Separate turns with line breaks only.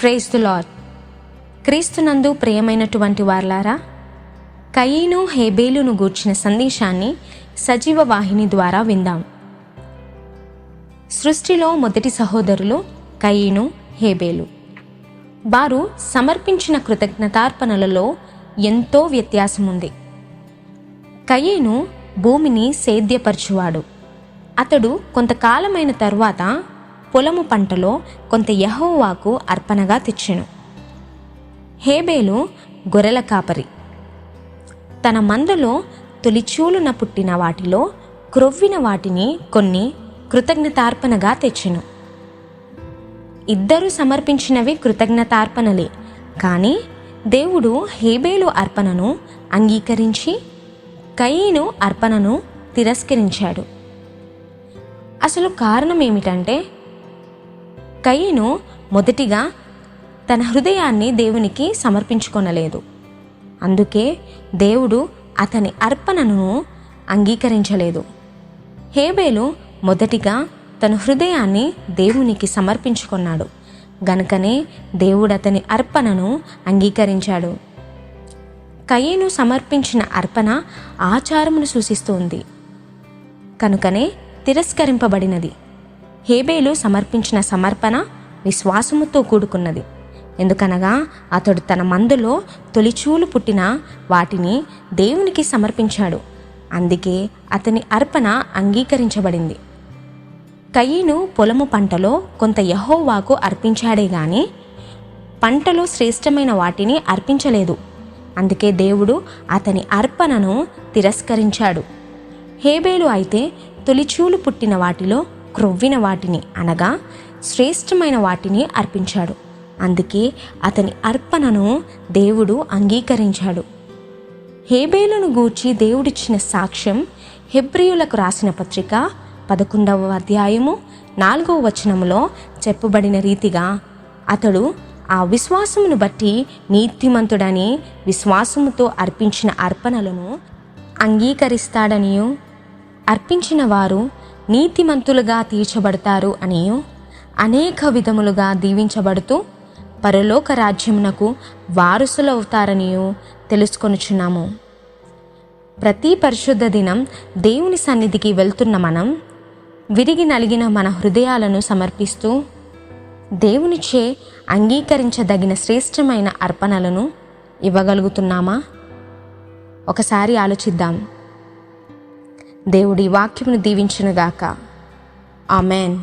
Praise దు lord క్రీస్తునందు ప్రియమైనటువంటి వార్లారా కయీను హేబేలును గూర్చిన సందేశాన్ని సజీవ వాహిని ద్వారా విందాం. సృష్టిలో మొదటి సహోదరులు కయీను హేబేలు. వారు సమర్పించిన కృతజ్ఞతార్పణలలో ఎంతో వ్యత్యాసం ఉంది కయీను భూమిని సేద్యపరచువాడు. అతడు కొంతకాలమైన తర్వాత పొలము పంటలో కొంత యహోవాకు అర్పణగా తెచ్చెను. హేబేలు గొర్రెల కాపరి. తన మందలో తొలిచూలున పుట్టిన వాటిలో క్రొవ్విన వాటిని కొన్ని కృతజ్ఞతార్పణగా తెచ్చెను. ఇద్దరు సమర్పించినవి కృతజ్ఞతార్పణలే కానీ దేవుడు హేబేలు అర్పణను అంగీకరించి కయీను అర్పణను తిరస్కరించాడు. అసలు కారణం ఏమిటంటే కయ్యను మొదటిగా తన హృదయాన్ని దేవునికి సమర్పించుకొనలేదు. అందుకే దేవుడు అతని అర్పణను అంగీకరించలేదు. హేబేలు మొదటిగా తన హృదయాన్ని దేవునికి సమర్పించుకున్నాడు. గనుకనే దేవుడు అతని అర్పణను అంగీకరించాడు. కయ్యను సమర్పించిన అర్పణ ఆచారమును సూచిస్తుంది. కనుకనే తిరస్కరింపబడినది. హేబేలు సమర్పించిన సమర్పణ విశ్వాసముతో కూడుకున్నది. ఎందుకనగా అతడు తన మందులో తొలిచూలు పుట్టిన వాటిని దేవునికి సమర్పించాడు. అందుకే అతని అర్పణ అంగీకరించబడింది. కయ్యను పొలము పంటలో కొంత యహోవాకు అర్పించాడే గాని పంటలో శ్రేష్టమైన వాటిని అర్పించలేదు. అందుకే దేవుడు అతని అర్పణను తిరస్కరించాడు. హేబేలు అయితే తొలిచూలు పుట్టిన వాటిలో క్రొవ్విన వాటిని అనగా శ్రేష్టమైన వాటిని అర్పించాడు. అందుకే అతని అర్పణను దేవుడు అంగీకరించాడు. హేబేలును గూర్చి దేవుడిచ్చిన సాక్ష్యం హెబ్రియులకు రాసిన పత్రిక పదకొండవ అధ్యాయము నాలుగవ వచనములో చెప్పబడిన రీతిగా అతడు ఆ విశ్వాసమును బట్టి నీతిమంతుడని విశ్వాసముతో అర్పించిన అర్పణలను అంగీకరిస్తాడనియు. అర్పించిన వారు నీతిమంతులుగా తీర్చబడతారు అని అనేక విధములుగా దీవించబడుతూ పరలోక రాజ్యమునకు వారసులవుతారనియు తెలుసుకొనుచున్నాము. ప్రతి పరిశుద్ధ దినం దేవుని సన్నిధికి వెళ్తున్న మనం విరిగి నలిగిన మన హృదయాలను సమర్పిస్తూ దేవునిచే అంగీకరించదగిన శ్రేష్టమైన అర్పణలను ఇవ్వగలుగుతున్నామా? ఒకసారి ఆలోచిద్దాం. దేవుడి వాక్యమును దీవించునుగాక. ఆమెన్.